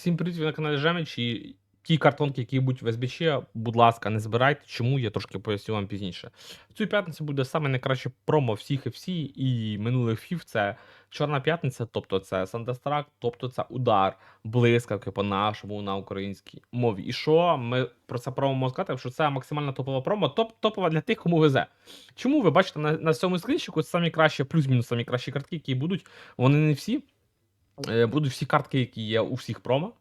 Всім привіт, ви на каналі Жемич і ті картонки, які будуть в СБЧ, будь ласка, не збирайте. Чому я трошки поясню вам пізніше. В цю п'ятницю буде саме найкраще промо всіх і всі, і минулих фів це Чорна п'ятниця, тобто це Сандестрак, тобто це удар, блискавки по-нашому на українській мові. І що ми про це промо можемо сказати, що це максимально топова промо, топ топова для тих, кому везе. Чому ви бачите на, на цьому скрінчику самі кращі, плюс-мінус самі кращі картки, які будуть, вони не всі. Е, Будуть всі картки, які є у всіх промо.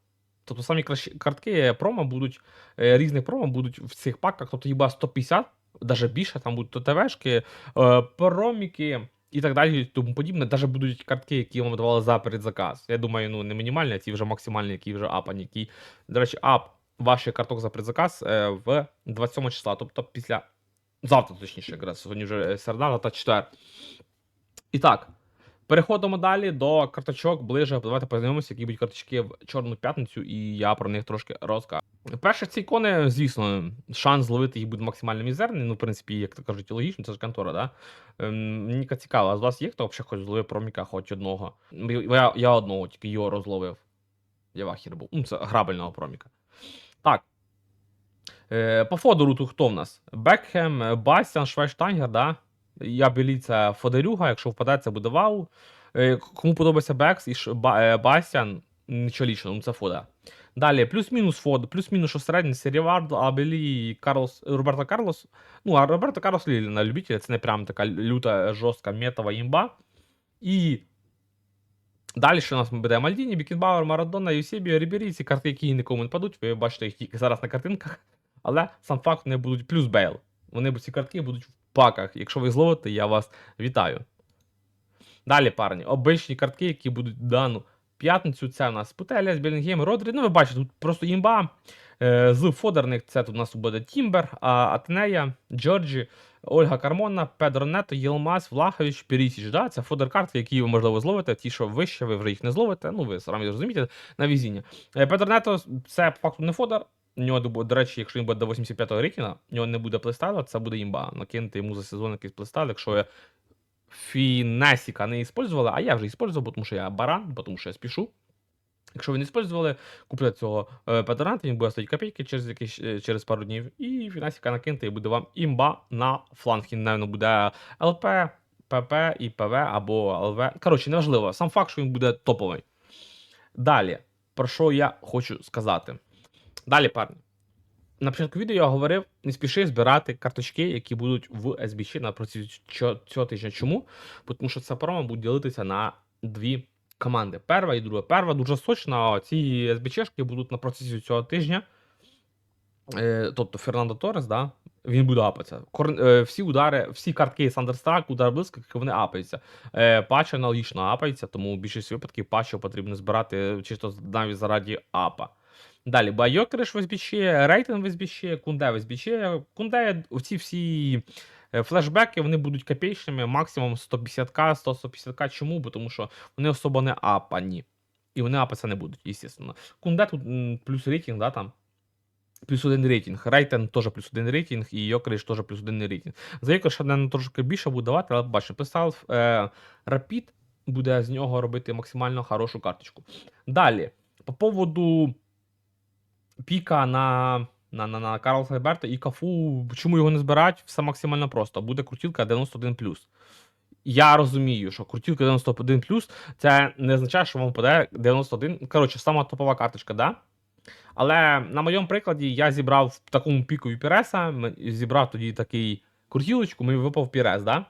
Тобто самі кращі картки промо будуть, е, різних промо будуть в цих паках, тобто хіба 150, навіть більше, там будуть ТТВшки, е, проміки і так далі, і тому подібне. Навіть будуть картки, які вам давали за передзаказ. Я думаю, ну не мінімальні, а ті вже максимальні, які вже апані. Які, до речі, ап ваших карток за предзаказ в 27 числа, тобто після завтра, точніше, якраз сьогодні вже середа та четвер. І так. Переходимо далі до карточок ближе. Давайте познайомимося, які будуть карточки в Чорну п'ятницю, і я про них трошки розкажу. Перше, ці ікони, звісно, шанс зловити їх буде максимально мізерний. Ну, в принципі, як то кажуть, логічно, це ж контора, да? Ем, мені цікаво, а з вас є хто взагалі хоч зловив проміка хоч одного? Я, я одного, тільки його розловив. Я вахір був. Ну, це грабельного проміка. Так. Е, по Фодору тут хто в нас? Бекхем, Бастіан, Швайштангер, да? Я білі це Фодерюга, якщо впаде, це буде вау. Е, Кому подобається Бекс і е, Бастіан, нічого лічного, ну це Фода. Далі, плюс-мінус Фод, плюс-мінус що середній, Серівард, Абелі, Карлос, Роберто Карлос. Ну, а Роберто Карлос Лілі на любителя, це не прям така люта, жорстка метова імба. І далі що у нас буде Мальдіні, Бікінбауер, Марадона, Юсебіо, Рібері, ці картки, які нікому не падуть, ви бачите їх зараз на картинках, але сам факт вони будуть плюс Бейл. Вони ці картки будуть в паках. Якщо ви зловите, я вас вітаю. Далі, парні, обичні картки, які будуть дану п'ятницю. Це у нас Путеля, Білінгем, Родрі. Ну, ви бачите, тут просто імба. Е, З фодерних це тут у нас буде Тімбер, а Атенея, Джорджі, Ольга Кармона, Педро Нето, Єлмаз, Влахович, Перісіч. Да? Це фодер-карти, які ви можливо зловите. Ті, що вище, ви вже їх не зловите. Ну, ви самі розумієте, на візіння. Е, Педро Нето це по факту не фодер. У нього, до до речі, якщо він буде до 85-го рейтинга, у нього не буде плейстайла, це буде імба. Накинути йому за сезон якийсь плейстайл, якщо я Фінесіка не использували, а я вже использував, тому що я баран, тому що я спішу. Якщо ви не использували, купляйте цього е, патронату, він буде стоїть копійки через якісь, е, через пару днів, і Фінесіка накиньте, і буде вам імба на фланг. Напевно, буде ЛП, ПП і ПВ або ЛВ. Коротше, неважливо. Сам факт, що він буде топовий. Далі, про що я хочу сказати. Далі, парні. На початку відео я говорив, не спіши збирати карточки, які будуть в SBC на протязі цього тижня. Чому? Тому що ця промо буде ділитися на дві команди. Перша і друга. Перша дуже сочна, а ці SBC-шки будуть на протязі цього тижня. Е, тобто Фернандо Торрес, да, він буде апатися. Е, всі удари, всі картки Сандерстрак, удар блискавки, вони апаються. Е, патч аналогічно апається, тому в більшості випадків патчів потрібно збирати чисто навіть заради апа. Далі Байокериш в СБЧ, Рейтинг в СБЧ, Кунде в СБЧ. Кунде, ці всі е, флешбеки вони будуть копійчними, максимум 150к, 100-150к. Чому? Бо тому що вони особо не апані. І вони апатися не будуть, звісно. Кунде тут плюс рейтинг, да, там. Плюс один рейтинг. Рейтинг теж плюс один рейтинг, і Йокриш теж плюс один рейтинг. За Йокриш не трошки більше буде давати, але бачите, писав е, Rapid, буде з нього робити максимально хорошу карточку. Далі, по поводу піка на, на, на, на Карлса Альберта і Кафу, чому його не збирають, все максимально просто. Буде крутілка 91. Я розумію, що крутілка 91 це не означає, що вам паде 91. Коротше, сама топова карточка, да? Але на моєму прикладі я зібрав в такому піку Піреса, зібрав тоді такий крутілочку, мені випав Пірес, да?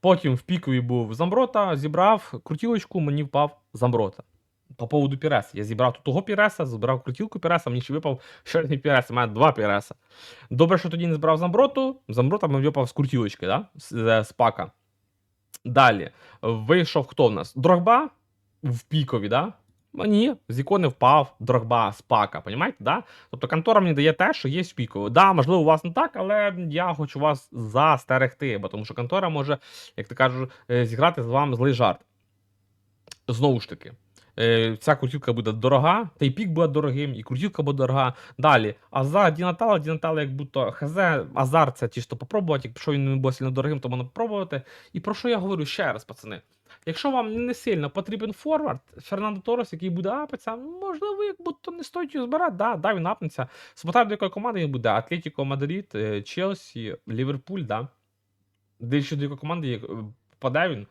Потім в пікові був Замброта, зібрав крутілочку, мені впав Замброта. По поводу Піреса. Я зібрав тут того Піреса, збирав крутілку Піреса, мені ще випав ще Пірес, у мене два Піреса. Добре, що тоді не збирав Замброту. Замброта мені випав з крутілочки, да? з, з пака. Далі. Вийшов хто в нас? Дрогба в пікові, да? Ні, з ікони впав Дрогба з пака, понімаєте, да? Тобто контора мені дає те, що є в пікові. Да, можливо, у вас не так, але я хочу вас застерегти, бо тому що контора може, як ти кажеш, зіграти з вами злий жарт. Знову ж таки. Е, Ця крутілка буде дорога, та й пік буде дорогим, і крутілка буде дорога. Далі, Азар, Дінатала, Дінатала, як будто ХЗ, Азар це чисто попробувати. Якщо він не буде сильно дорогим, то можна попробувати. І про що я говорю ще раз, пацани? Якщо вам не сильно потрібен форвард, Фернандо Торрес, який буде апатися, можливо, як будто не стоїть його збирати, да, да, він апнеться. Смотря до якої команди він буде. Атлетіко Мадрид, е, Челсі, Ліверпуль, да. Дивлячись до якої команди е, попаде він.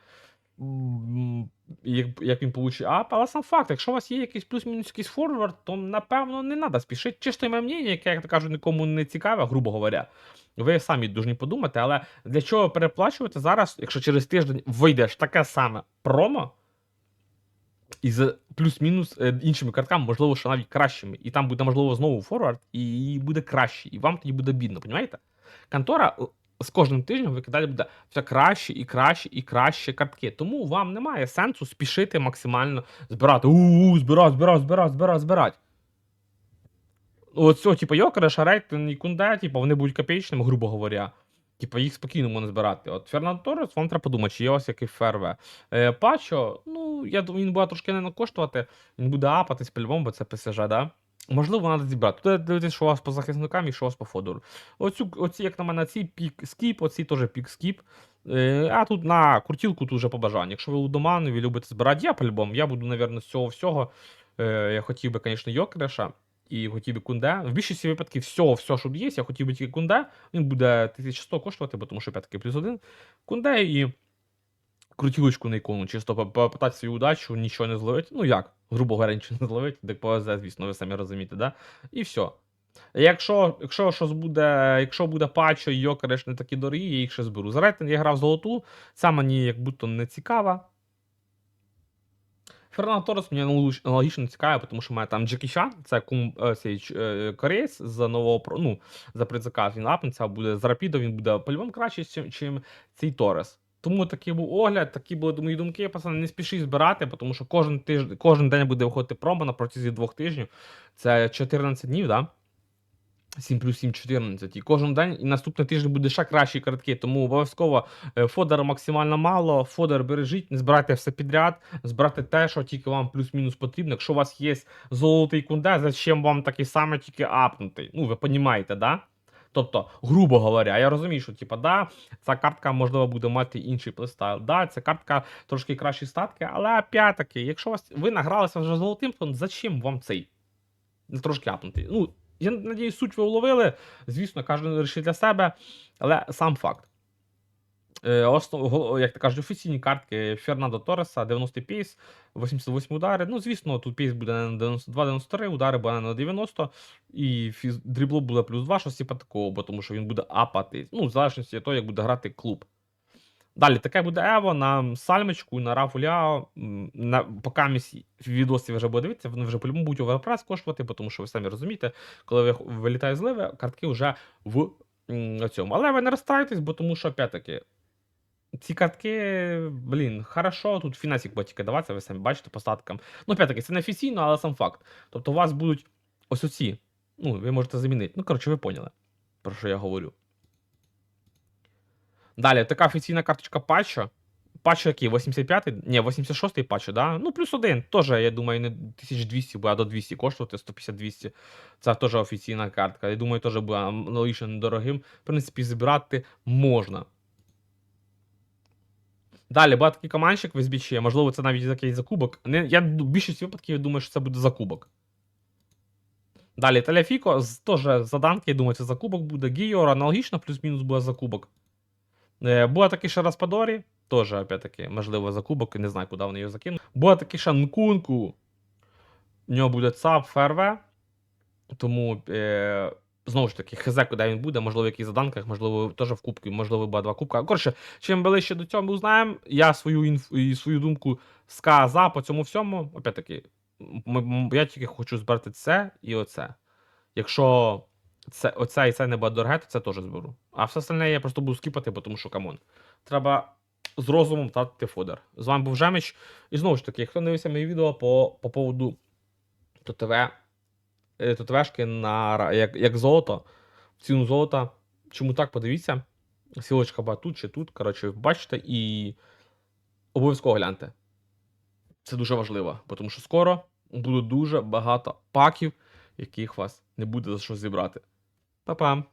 Як, як він получить ап, але сам факт, якщо у вас є якийсь плюс-мінус якийсь форвард, то напевно не треба спішити. Чисто моє мнення, яке, як то кажуть, нікому не цікаве, грубо говоря. Ви самі повинні подумати, але для чого переплачувати зараз, якщо через тиждень вийдеш таке саме промо, і з плюс-мінус е, іншими картками, можливо, що навіть кращими. І там буде, можливо, знову форвард, і буде краще, і вам тоді буде бідно, розумієте? Контора з кожним тижнем викидає буде все краще і краще і краще картки. Тому вам немає сенсу спішити максимально збирати. У-у-у, збирати, збирати, збирати, збирати, збирати. От цього, типу, Йокера, Шарейт і Кунде, типу, вони будуть копеечними, грубо говоря. Типу, їх спокійно можна збирати. От Фернандо Торрес, вам треба подумати, чи є ось який ФРВ. Е, Пачо, ну, я думаю, він буде трошки не коштувати, він буде апатись по-любому, бо це ПСЖ, да? Можливо, треба зібрати. Тут дивитися, що у вас по захисникам і що у вас по Фодору. Оцю, оці, як на мене, ці пік скіп, оці теж пік скіп. Е, а тут на крутілку тут вже по. Якщо ви лудоманові любите збирати, я по-любому, я буду, напевно, з цього всього. Е, я хотів би, звісно, Йокреша і хотів би кунде. В більшості випадків всього, все, що є, я хотів би тільки кунде. Він буде 1100 коштувати, бо тому що п'ятки плюс один. Кунде і крутілочку на ікону, чисто попитати свою удачу, нічого не зловить. Ну як, грубо говоря, нічого не зловить, так повезе, звісно, ви самі розумієте, да? І все. Якщо, якщо щось буде, якщо буде пачо і йокереш не такі дорогі, я їх ще зберу. За рейтинг я грав золоту, ця мені як будто не цікава. Фернандо Торрес мені аналогіч- аналогічно цікавий, тому що має там Джекі Чан, це кум е, е, кореєць з нового ну, за предзаказ він апнеться, буде з Рапідо, він буде по-любому краще, чим цей Торрес. Тому такий був огляд, такі були мої думки. Пацани, не спішіть збирати, тому що кожен тиждень, кожен день буде виходити промо на протязі двох тижнів. Це 14 днів, да? 7 плюс 7 14. І кожен день і наступний тиждень буде ще кращі картки. Тому обов'язково е, фодера максимально мало. Фодер бережіть, не збирайте все підряд, збирайте те, що тільки вам плюс-мінус потрібно. Якщо у вас є золотий кунде, зачем вам такий самий тільки апнутий? Ну, ви розумієте, да? Тобто, грубо говоря, я розумію, що типа, да, ця картка можливо буде мати інший плейстайл. Да, ця картка трошки кращі статки, але опять-таки, якщо вас ви награлися вже золотим, то зачем вам цей? Трошки апнутий. Ну, я надіюсь, суть ви уловили. Звісно, кожен вирішить для себе, але сам факт. Е, як то кажуть, офіційні картки Фернандо Торреса, 90 пейс, 88 удари. Ну, звісно, тут пейс буде на 92-93, удари буде на 90, і дрібло буде плюс 2, щось типа такого, бо тому що він буде апати. Ну, в залежності від того, як буде грати клуб. Далі, таке буде Ево на Сальмочку, на Рафу Ляо. На, поки місі відосі вже буде дивитися, вони вже по-любому будуть оверпрайс коштувати, тому що ви самі розумієте, коли ви вилітає зливи, картки вже в цьому. Але ви не розстайтесь, бо тому що, опять-таки, ці картки, блін, хорошо, тут фінансик буде тільки даватися, ви самі бачите по статкам. Ну, опять-таки, це не офіційно, але сам факт. Тобто у вас будуть ось оці. Ну, ви можете замінити. Ну, коротше, ви поняли, про що я говорю. Далі, така офіційна карточка патчо. Патчо який? 85-й? Ні, 86-й патчо, да? Ну, плюс один. Теж, я думаю, не 1200 буде, а до 200 коштувати, 150-200. Це теж офіційна картка. Я думаю, теж буде аналогічно недорогим. В принципі, збирати можна. Далі, буде такий командчик в SBC, можливо, це навіть якийсь закубок. Я в більшості випадків думаю, що це буде закубок. Далі, Таляфіко, з- теж заданки, я думаю, це закубок буде. Гіор, аналогічно, плюс-мінус буде закубок. Е, Була такий ще Распадорі, теж, опять-таки, можливо, закубок, не знаю, куди вони його закинуть. Була такий ще Нкунку. У нього буде ЦАП, ФРВ. Тому, е, знову ж таки, хз, куди він буде, можливо, в яких заданках, можливо, теж в кубку, можливо, буде два кубка. Коротше, чим ближче до цього ми узнаємо, я свою інф... і свою думку сказав по цьому всьому. Опять-таки, м- м- я тільки хочу збирати це і оце. Якщо це, оце і це не буде дороге, то це теж зберу. А все остальне я просто буду скіпати, тому що камон. Треба з розумом тратити фодер. З вами був Жемич. І знову ж таки, хто дивився мої відео по, по поводу ТТВ, ТТВшки на як, як золото, ціну золота. Чому так, подивіться. Сілочка була тут чи тут. Коротше, бачите, і обов'язково гляньте. Це дуже важливо, тому що скоро буде дуже багато паків, яких вас не буде за що зібрати. Па-пам!